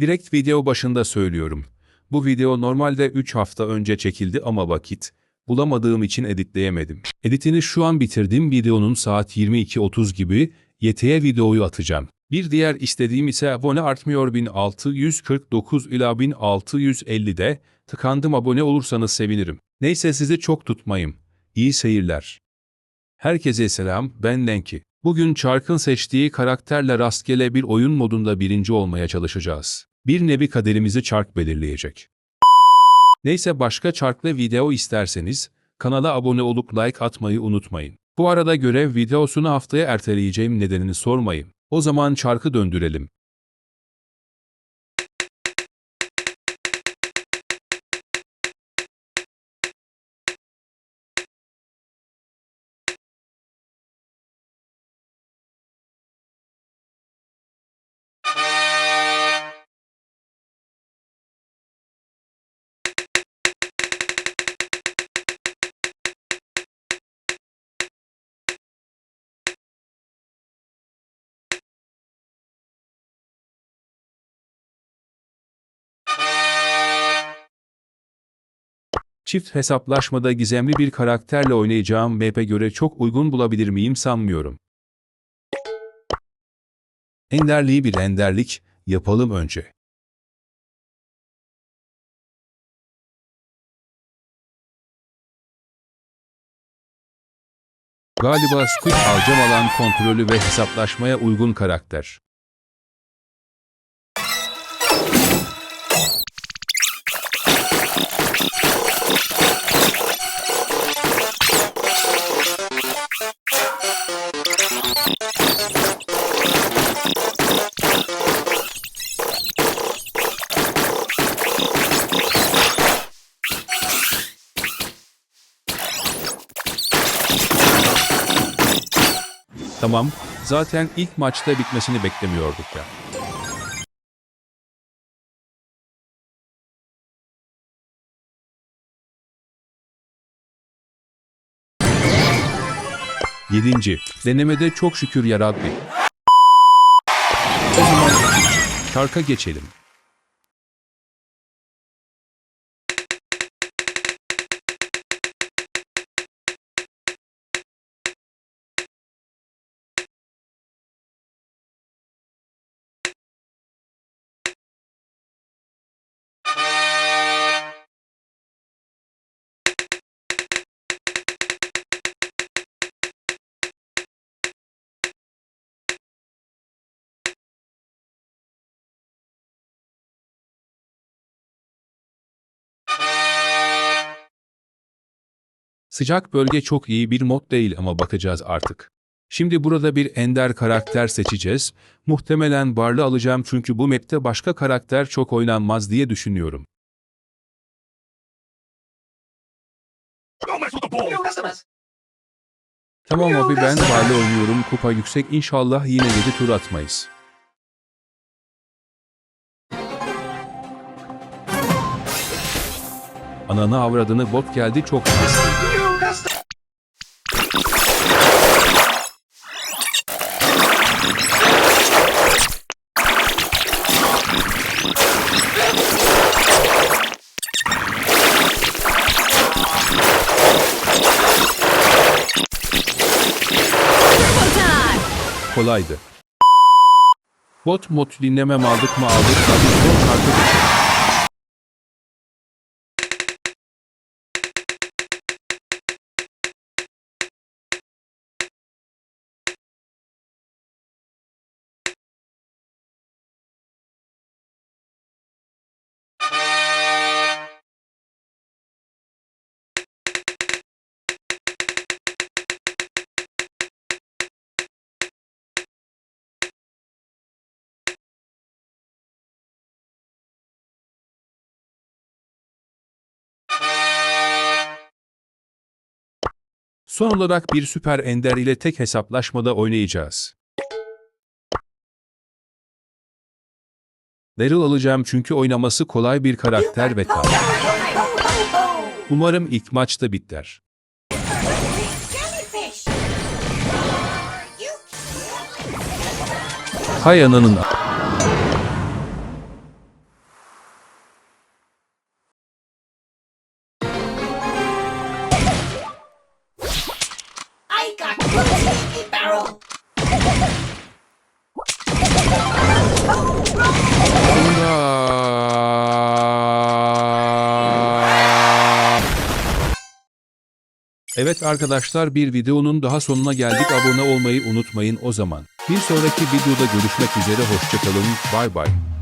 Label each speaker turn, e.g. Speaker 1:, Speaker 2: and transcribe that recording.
Speaker 1: Direkt video başında söylüyorum. Bu video normalde 3 hafta önce çekildi ama vakit bulamadığım için editleyemedim. Editini şu an bitirdim videonun saat 22.30 gibi YT'ye videoyu atacağım. Bir diğer istediğim ise abone artmıyor 1649 ila 1650'de tıkandım abone olursanız sevinirim. Neyse sizi çok tutmayayım. İyi seyirler. Herkese selam, ben Lenki. Bugün Çark'ın seçtiği karakterle rastgele bir oyun modunda birinci olmaya çalışacağız. Bir nevi kaderimizi Çark belirleyecek. Neyse başka Çark'lı video isterseniz, kanala abone olup like atmayı unutmayın. Bu arada görev videosunu haftaya erteleyeceğim nedenini sormayın. O zaman Çark'ı döndürelim. Çift hesaplaşmada gizemli bir karakterle oynayacağım map'e göre çok uygun bulabilir miyim sanmıyorum. Enderliği bir enderlik, yapalım önce. Galiba Squid alacağım alan kontrolü ve hesaplaşmaya uygun karakter. Tamam, zaten ilk maçta bitmesini beklemiyorduk ya. Yedinci, denemede çok şükür yarabbi. Şarka geçelim. Sıcak bölge çok iyi bir mod değil ama bakacağız artık. Şimdi burada bir ender karakter seçeceğiz. Muhtemelen barlı alacağım çünkü bu map'te başka karakter çok oynanmaz diye düşünüyorum. Tamam abi ben barlı oynuyorum. Kupa yüksek inşallah yine 7 tur atmayız. Ananı avradını bot geldi çok şanslı. Kolaydı. Bot mod dinlemem aldık mı aldık tabii son kartı Son olarak bir süper ender ile tek hesaplaşmada oynayacağız. Daryl alacağım çünkü oynaması kolay bir karakter ve tam. Umarım ilk maçta biter. Hay ananın Evet arkadaşlar bir videonun daha sonuna geldik. Abone olmayı unutmayın o zaman. Bir sonraki videoda görüşmek üzere hoşçakalın. Bay bay.